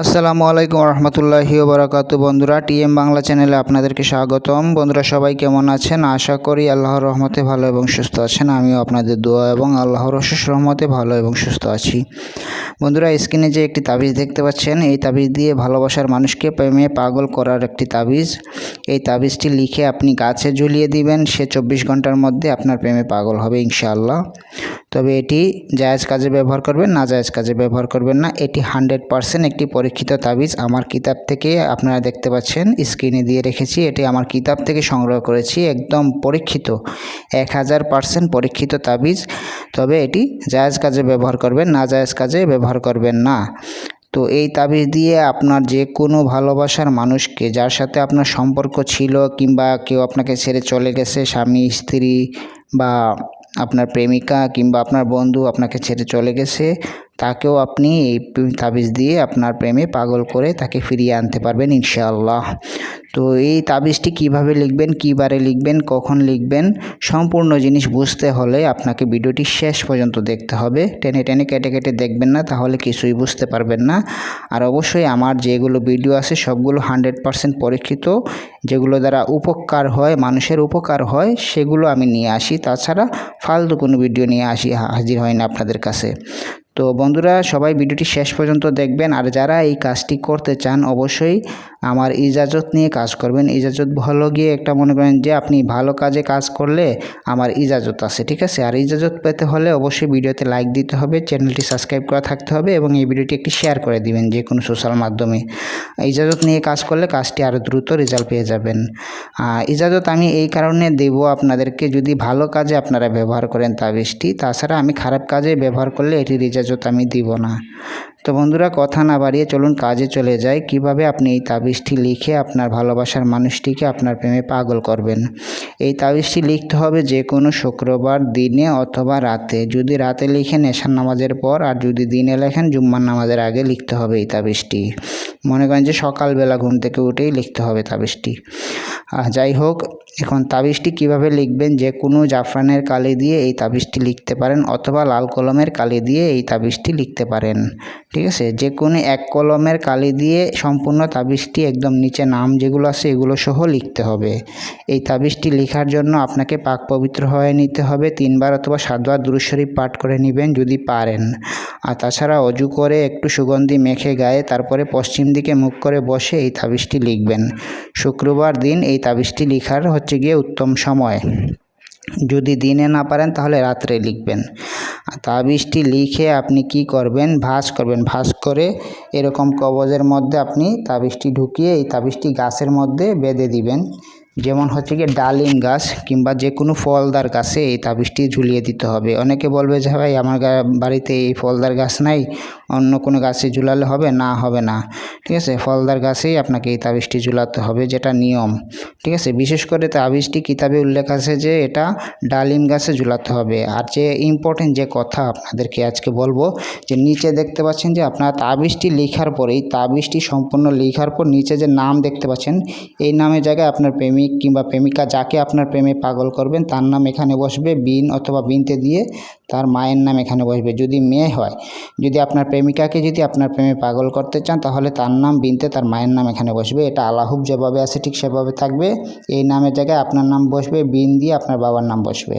আসসালামু আলাইকুম রহমতুল্লাহি বারাকাত বন্ধুরা, টিএম বাংলা চ্যানেলে আপনাদেরকে স্বাগতম। বন্ধুরা, সবাই কেমন আছেন? আশা করি আল্লাহর রহমতে ভালো এবং সুস্থ আছেন। আমিও আপনাদের দোয়া এবং আল্লাহর অশেষ রহমতে ভালো এবং সুস্থ আছি। বন্ধুরা, স্ক্রিনে যে একটি তাবিজ দেখতে পাচ্ছেন, এই তাবিজ দিয়ে ভালোবাসার মানুষকে প্রেমে পাগল করার একটি তাবিজ। এই তাবিজটি লিখে আপনি গাছে ঝুলিয়ে দিবেন, সে চব্বিশ ঘণ্টার মধ্যে আপনার প্রেমে পাগল হবে, ইনশাআল্লাহ। তবে এটি জায়েজ কাজে ব্যবহার করবেন, না জায়েজ কাজে ব্যবহার করবেন না। এটি হান্ড্রেড পারসেন্ট একটি পরীক্ষিত তাবিজ। আমার কিতাব থেকে আপনারা দেখতে পাচ্ছেন, স্ক্রিনে দিয়ে রেখেছি, এটি আমার কিতাব থেকে সংগ্রহ করেছি, একদম পরীক্ষিত, এক হাজার পারসেন্ট পরীক্ষিত তাবিজ। তবে এটি জায়েজ কাজে ব্যবহার করবেন, না জায়েজ কাজে ব্যবহার করবেন না। তো এই তাবিজ দিয়ে আপনার যে কোনো ভালোবাসার মানুষকে, যার সাথে আপনার সম্পর্ক ছিল কিংবা কেউ আপনাকে ছেড়ে চলে গেছে, স্বামী, স্ত্রী বা আপনার প্রেমিকা কিংবা আপনার বন্ধু আপনাকে ছেড়ে চলে গেছে তাকেও আপনি এই তাবিজ দিয়ে আপনার প্রেমে পাগল করে তাকে ফিরিয়ে আনতে পারবেন ইনশাআল্লাহ। তো এই তাবিজটি কীভাবে লিখবেন কিবারে লিখবেন, কখন লিখবেন, সম্পূর্ণ জিনিস বুঝতে হলে আপনাকে ভিডিওটি শেষ পর্যন্ত দেখতে হবে। টেনে টেনে কেটে কেটে দেখবেন না, তাহলে কিছুই বুঝতে পারবেন না। আর অবশ্যই আমার যেগুলো ভিডিও আছে সবগুলো হান্ড্রেড পারসেন্ট পরীক্ষিত, যেগুলো দ্বারা উপকার হয়, মানুষের উপকার হয়, সেগুলো আমি নিয়ে আসি। তাছাড়া ফালতু কোনো ভিডিও নিয়ে আসি, হাজির হয় না আপনাদের কাছে। তো বন্ধুরা সবাই ভিডিওটি শেষ পর্যন্ত দেখবেন আর যারা এই কাজটি করতে চান অবশ্যই আমার ইজাজত নিয়ে কাজ করবেন। ইজাজত হলো গিয়ে একটা মনে করেন যে আপনি ভালো কাজে কাজ করলে আমার ইজাজত আছে, ঠিক আছে? আর ইজাজত পেতে হলে অবশ্যই ভিডিওতে লাইক দিতে হবে, চ্যানেলটি সাবস্ক্রাইব করা থাকতে হবে এবং এই ভিডিওটি একটি শেয়ার করে দিবেন যে কোনো সোশ্যাল মাধ্যমে। ইজাজত নিয়ে কাজ করলে কাজটি আরও দ্রুত রেজাল্ট পেয়ে যাবেন। ইজাজত আমি এই কারণে দেব আপনাদেরকে, যদি ভালো কাজে আপনারা ব্যবহার করেন তাবিজটি, তাছাড়া আমি খারাপ কাজে ব্যবহার করলে এটির ইজাজত আমি দিব না। তো বন্ধুরা, কথা না বাড়িয়ে চলুন কাজে চলে যাই। কীভাবে আপনি এই তাবিজটি লিখে আপনার ভালোবাসার মানুষটিকে আপনার প্রেমে পাগল করবেন? এই তাবিজটি লিখতে হবে যে কোনো শুক্রবার দিনে অথবা রাতে। যদি রাতে লিখেন এশার নামাজের পর, আর যদি দিনে লেখেন, জুম্মার নামাজের আগে লিখতে হবে এই তাবিজটি। মনে করেন যে সকালবেলা ঘুম থেকে উঠেই লিখতে হবে তাবিজটি। যাই হোক এখন তাবিজটি কীভাবে লিখবেন? যে কোনো জাফরানের কালি দিয়ে এই তাবিজটি লিখতে পারেন অথবা লাল কলমের কালি দিয়ে এই তাবিজটি লিখতে পারেন। ঠিক আছে? যে কোনো এক কলমের কালি দিয়ে সম্পূর্ণ তাবিজটি একদম নিচে নাম যেগুলো আছে এগুলো সহ লিখতে হবে। এই তাবিজটি লেখার জন্য আপনাকে পাক পবিত্র হয়ে নিতে হবে। তিনবার অথবা সাতবার দুরুশরীফ পাঠ করে নেবেন যদি পারেন। আর তাছাড়া অজু করে একটু সুগন্ধি মেখে গায়ে তারপরে পশ্চিম দিকে মুখ করে বসে এই তাবিজটি লিখবেন। শুক্রবার দিন এই তাবিজটি লেখার হচ্ছে গিয়ে উত্তম সময়। যদি দিনে না পারেন, তাহলে রাত্রে লিখবেন। তাবিজটি লিখে আপনি কি করবেন? ভাঁজ করবেন। ভাঁজ করে এরকম কবজের মধ্যে আপনি তাবিজটি ঢুকিয়ে, এই তাবিজটি গাছের মধ্যে বেঁধে দিবেন। যেমন হচ্ছে গিয়ে ডালিম গাছ কিংবা যে কোনো ফলদার গাছে এই তাবিজটি ঝুলিয়ে দিতে হবে। অনেকে বলবে যে, ভাই, আমার বাড়িতে এই ফলদার গাছ নাই, অন্য কোনো গাছে ঝুলালে হবে? না হবে না। ঠিক আছে? ফলদার গাছেই আপনাকে এই তাবিজটি ঝুলাতে হবে, যেটা নিয়ম। ঠিক আছে? বিশেষ করে তাবিজটি কিতাবে উল্লেখ আছে যে, এটা ডালিম গাছে ঝুলাতে হবে। আর যে ইম্পর্টেন্ট যে কথা আপনাদেরকে আজকে বলব, যে নিচে দেখতে পাচ্ছেন যে, আপনার তাবিজটি লেখার পরেই, তাবিজটি সম্পূর্ণ লেখার পর নিচে যে নাম দেখতে পাচ্ছেন, এই নামের জায়গায় আপনার প্রেমিক কিংবা প্রেমিকা যাকে আপনার প্রেমে পাগল করবেন, তার নাম এখানে বসবে বিন অথবা বিনতে দিয়ে তার মায়ের নাম এখানে বসবে। যদি মেয়ে হয়, যদি আপনার প্রেমিকাকে যদি আপনার প্রেমে পাগল করতে চান, তাহলে তার নাম বিনতে, তার মায়ের নাম এখানে বসবে। এটা আলাহুব যেভাবে আছে, ঠিক সেভাবে থাকবে। এই নামের জায়গায় আপনার নাম বসবে, বিন দিয়ে আপনার বাবার নাম বসবে।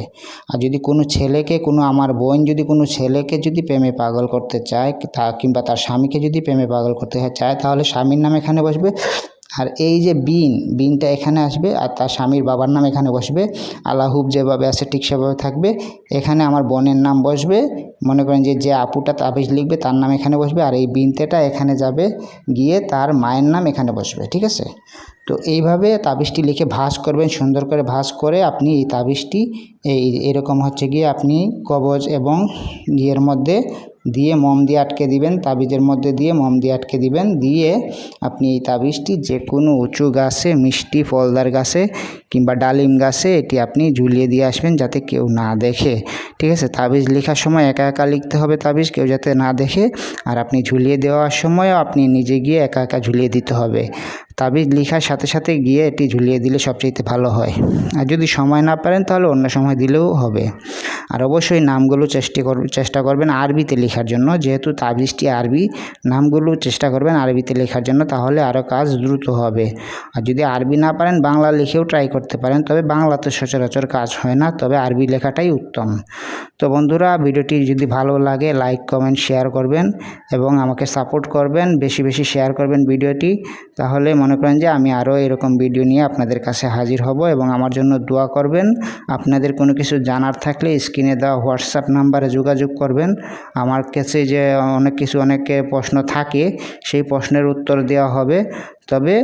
আর যদি কোনো ছেলেকে, কোনো আমার বোন যদি কোনো ছেলেকে যদি প্রেমে পাগল করতে চায়, তা কিংবা তার স্বামীকে যদি প্রেমে পাগল করতে চায়, তাহলে স্বামীর নাম এখানে বসবে। আর এই যে বিন, বিনটা এখানে আসবে আর তার স্বামীর বাবার নাম এখানে বসবে। আলাহুব যেভাবে আছে ঠিক সেভাবে থাকবে। এখানে আমার বোনের নাম বসবে। মনে করেন যে যে আপুটা তাবিজ লিখবে তার নাম এখানে বসবে আর এই বিনতেটা এখানে যাবে। গিয়ে তার মায়ের নাম এখানে বসবে, ঠিক আছে? তো এইভাবে তাবিজটি লিখে ভাঁজ করবেন, সুন্দর করে ভাঁজ করে আপনি এই তাবিজটি, এই এরকম হচ্ছে গিয়ে আপনি কবজ এবং ইয়ের মধ্যে দিয়ে মম দিয়ে আটকে দিবেন, তাবিজের মধ্যে দিয়ে মম দিয়ে আটকে দিবেন, দিয়ে আপনি এই তাবিজটি যে কোনো উঁচু গাছে, মিষ্টি ফলদার গাছে কিংবা ডালিম গাছে এটি আপনি ঝুলিয়ে দিয়ে আসবেন যাতে কেউ না দেখে। ঠিক আছে? তাবিজ লেখার সময় একা একা লিখতে হবে তাবিজ, কেউ যাতে না দেখে। আর আপনি ঝুলিয়ে দেওয়ার সময়ও আপনি নিজে গিয়ে একা একা ঝুলিয়ে দিতে হবে। তাবিজ লেখার সাথে সাথে গিয়ে এটি ঝুলিয়ে দিলে সবচেয়ে ভালো হয়। আর যদি সময় না পারেন, তাহলে অন্য সময় দিলেও হবে। আর অবশ্যই নামগুলো চেষ্টা কর, চেষ্টা করবেন আরবিতে লেখার জন্য। যেহেতু তাবিজটি আরবি, নামগুলো চেষ্টা করবেন আরবিতে লেখার জন্য, তাহলে আরও কাজ দ্রুত হবে। আর যদি আরবি না পারেন, বাংলা লিখেও ট্রাই করতে পারেন। তবে বাংলাতে সচরাচর কাজ হয় না, তবে আরবি লেখাটাই উত্তম। তো বন্ধুরা, ভিডিওটি যদি ভালো লাগে লাইক কমেন্ট শেয়ার করবেন এবং আমাকে সাপোর্ট করবেন, বেশি বেশি শেয়ার করবেন ভিডিওটি, তাহলে মনে করেন যে আমি আরও এরকম ভিডিও নিয়ে আপনাদের কাছে হাজির হব এবং আমার জন্য দোয়া করবেন। আপনাদের কোনো কিছু জানার থাকলে স্ক্রিনে দেওয়া হোয়াটসঅ্যাপ নাম্বারে যোগাযোগ করবেন। আমার কাছে যে অনেক কিছু অনেকে প্রশ্ন থাকে, সেই প্রশ্নের উত্তর দেওয়া হবে। তবে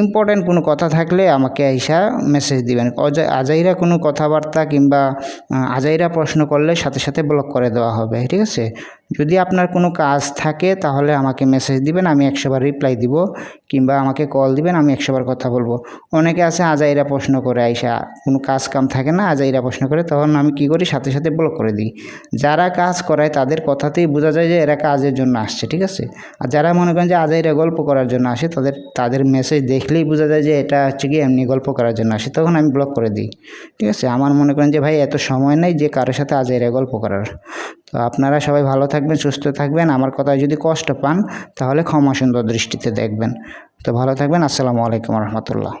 ইম্পর্ট্যান্ট কোনো কথা থাকলে আমাকে আইসা মেসেজ দিবেন। আজাইরা কোনো কথাবার্তা কিংবা আজাইরা প্রশ্ন করলে সাথে সাথে ব্লক করে দেওয়া হবে, ঠিক আছে? যদি আপনার কোনো কাজ থাকে, তাহলে আমাকে মেসেজ দিবেন, আমি একশোবার রিপ্লাই দিব, কিংবা আমাকে কল দিবেন, আমি একশোবার কথা বলব। অনেকে আছে আজাইরা প্রশ্ন করে আইসা কোনো কাজ কাম থাকে না? আজাইরা প্রশ্ন করে, তখন আমি কি করি? সাথে সাথে ব্লক করে দিই। যারা কাজ করায়, তাদের কথাতেই বোঝা যায় যে এরা কাজের জন্য আসছে, ঠিক আছে? আর যারা মনে করেন যে আজাইরা গল্প করার জন্য আসে, তাদের তাদের মেসেজ দেখলেই বোঝা যায় যে এটা হচ্ছে কি এমনি গল্প করার জন্য আসে, তখন আমি ব্লক করে দিই। ঠিক আছে? আমার মনে করেন যে ভাই, এত সময় নেই যে কারোর সাথে আজাইরা গল্প করার। তো আপনারা সবাই ভালো থাকবেন, সুস্থ থাকবেন। আমার কথায় যদি কষ্ট পান, তাহলে ক্ষমা সুন্দর দৃষ্টিতে দেখবেন। তো ভালো থাকবেন। আসসালামু আলাইকুম রহমতুল্লাহ।